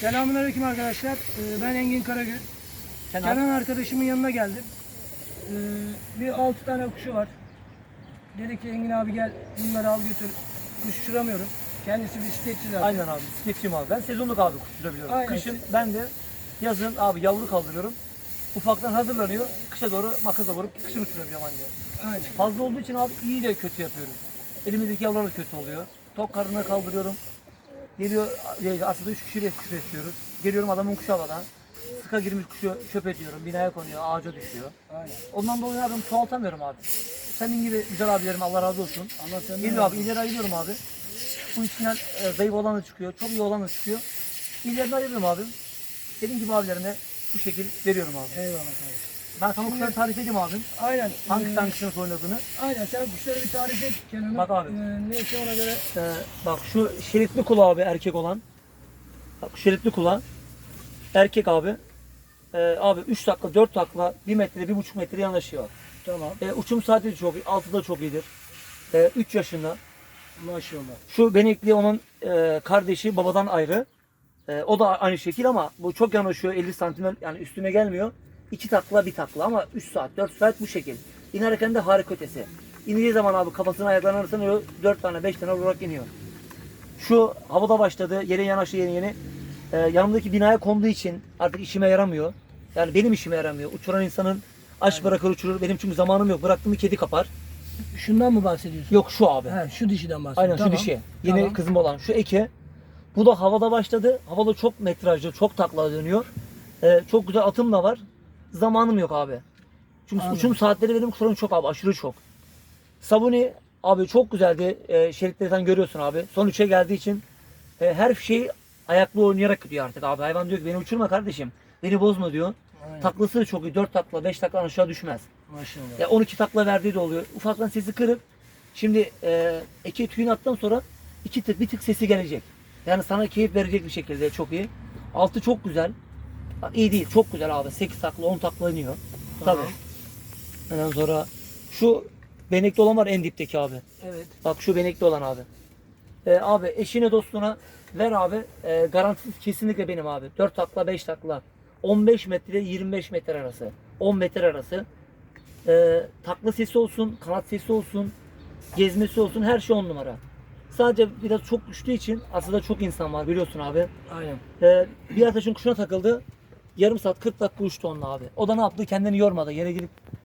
Selamünaleyküm arkadaşlar. Ee, Ben Engin Karagül. Kenan. Kenan arkadaşımın yanına geldim. Ee, Bir altı tane kuşu var. Dedi ki Engin abi gel bunları al götür. Kuş uçuramıyorum. Kendisi bisikletçi zaten. Aynen abi bisikletçiyim abi. Ben sezonluk abi kuş uçurabiliyorum. Aynen. Kışın ben de yazın abi yavru kaldırıyorum. Ufaktan hazırlanıyor. Kışa doğru makasla vurup kışın uçurabiliyorum anca. Aynen. Fazla olduğu için abi iyi de kötü yapıyoruz. Elimizdeki yavrular da kötü oluyor. Tok karnına kaldırıyorum. Geliyor aslında üç kişiyle kuş besliyoruz. Geliyorum adamın kuşu havadan. Sıka girmiş kuşu çöp ediyorum. Binaya konuyor, ağaca düşüyor. Aynen. Ondan dolayı abi çoğaltamıyorum abi. Senin gibi güzel abilerim Allah razı olsun. Allah senden Geliyor abi ileri ayırıyorum abi. Bu içinden e, zayıf olan da çıkıyor, çok iyi olan da çıkıyor. İlerini ayırıyorum abi. Senin gibi abilerine bu şekil veriyorum abi. Eyvallah kardeşim. Ben sana kuşları tarif edeyim abi. Aynen. Hangisi Ee, nasıl oynadığını. Aynen sen kuşları bir tarif et Kenan'ım. Bak abi. Ee, neyse ona göre Ee, bak şu şeritli kulağı abi erkek olan. Bak şeritli kulağı. Erkek abi. Ee, abi 3 dakika 4 dakika 1 metre 1,5 metre yanaşıyor. tamam. Ee, uçum saati de çok iyi. Altı da çok iyidir. Ee, 3 yaşında. Maşallah. Şu benekli onun e, kardeşi babadan ayrı. E, o da aynı şekil ama bu çok yanaşıyor 50 santim yani üstüne gelmiyor. 2 takla bir takla ama 3 saat 4 saat bu şekil. İnerken de harika ötesi. İndiği zaman abi kafasına ayaklarını arasına 4 tane 5 tane vurarak iniyor. Şu havada başladı yere yanaştı yeni yeni. E, yanımdaki binaya konduğu için artık işime yaramıyor. Yani benim işime yaramıyor. Uçuran insanın aç bırakır uçurur. Benim çünkü zamanım yok. Bıraktığımı kedi kapar. Şundan mı bahsediyorsun? Yok şu abi. Ha, şu dişiden bahsediyorsun. Aynen Tamam. şu dişi. Yeni Tamam. kızım olan şu eke. Bu da havada başladı. Havada çok metrajlı, çok takla dönüyor. Ee, çok güzel atım da var. Zamanım yok abi. Çünkü Anladım. uçum saatleri benim kuşlarım çok abi, aşırı çok. Sabuni abi çok güzeldi. Ee, şeritleri sen görüyorsun abi. Son üçe geldiği için e, her şeyi ayaklı oynayarak gidiyor artık abi. Hayvan diyor ki beni uçurma kardeşim. Beni bozma diyor. Aynen. Taklası da çok iyi. 4 takla, 5 takla aşağı düşmez. Maşallah. Ya 12 takla verdiği de oluyor. Ufaktan sesi kırıp şimdi e, eke tüyünü attıktan sonra iki tık bir tık sesi gelecek. Yani sana keyif verecek bir şekilde çok iyi. Altı çok güzel. İyi değil çok güzel abi. 8 takla 10 takla iniyor. Tamam. Tabii. Ondan sonra şu benekli olan var en dipteki abi. Evet. Bak şu benekli olan abi. E, abi eşine dostuna ver abi. E, garantisi kesinlikle benim abi. 4 takla 5 takla. 15 metre 25 metre arası. 10 metre arası. E, takla sesi olsun, kanat sesi olsun, gezmesi olsun her şey on numara. Sadece biraz çok düştüğü için aslında çok insan var biliyorsun abi. Aynen. E, bir arkadaşın kuşuna takıldı. Yarım saat 40 dakika uçtu onunla abi. O da ne yaptı? Kendini yormadı. Yere girip